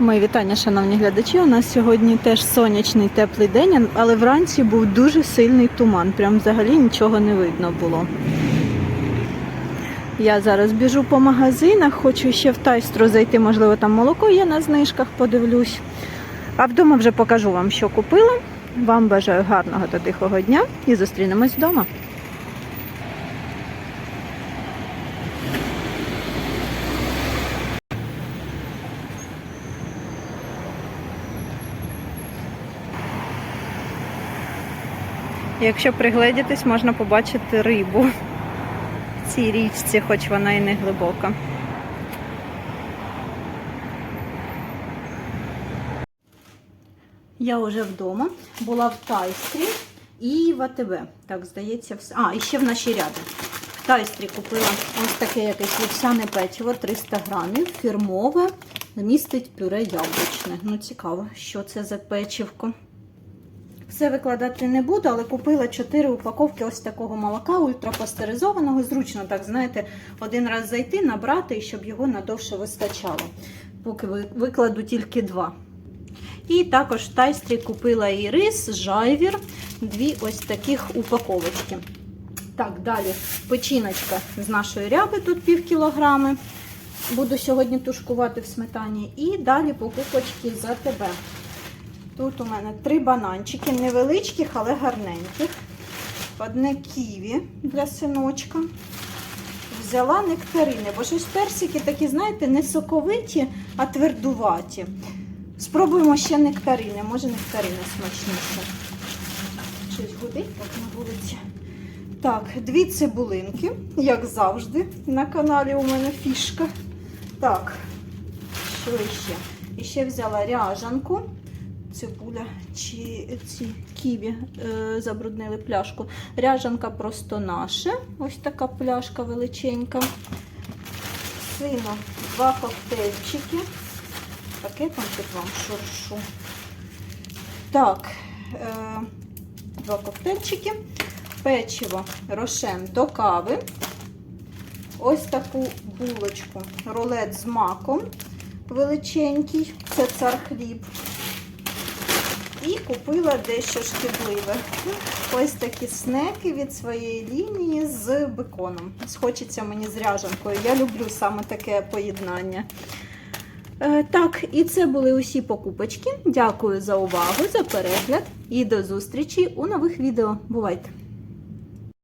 Мої вітання, шановні глядачі. У нас сьогодні теж сонячний теплий день, але вранці був дуже сильний туман. Прям взагалі нічого не видно було. Я зараз біжу по магазинах, хочу ще в тайстру зайти, можливо, там молоко є на знижках, подивлюсь. А вдома вже покажу вам, що купила. Вам бажаю гарного та тихого дня і зустрінемось вдома. Якщо пригледітись, можна побачити рибу в цій річці, хоч вона і не глибока. Я вже вдома, була в Тайстрі і в АТБ. Так, здається, все. А, і ще в нашій ряди. В Тайстрі купила ось таке якесь вівсяне печиво 300 грамів, фірмове, містить пюре яблучне. Ну, цікаво, що це за печивко. Все викладати не буду, але купила 4 упаковки ось такого молока ультрапастеризованого. Зручно, так знаєте, один раз зайти, набрати, і щоб його надовше вистачало. Поки викладу тільки два. І також в тайстрі купила і рис, жайвір, дві ось таких упаковочки. Так, далі печіночка з нашої ряби, тут пів кілограми. Буду сьогодні тушкувати в сметані. І далі покупочки за тебе. Тут у мене три бананчики, невеличких, але гарненьких. Одне ківі для синочка. Взяла нектарини, бо щось персики такі, знаєте, не соковиті, а твердуваті. Спробуємо ще нектарини. Може нектарини смачніше. Щось гудить так на вулиці. Так, дві цибулинки, як завжди, на каналі у мене фішка. Так, що іще? І ще взяла ряжанку. Цибуля чи ці ківі е, забруднили пляшку. Ряжанка просто наша. Ось така пляшка величенька. Сину два коктейльчики. Пакетом тут вам шуршу. Так, е, два коктейльчики. Печиво рошен до кави. Ось таку булочку. Рулет з маком величенький. Це цар хліб. І купила дещо шкідливе. Ось такі снеки від своєї лінії з беконом. Схочеться мені з ряжанкою. Я люблю саме таке поєднання. Е, Так, і це були усі покупочки. Дякую за увагу, за перегляд і до зустрічі у нових відео. Бувайте!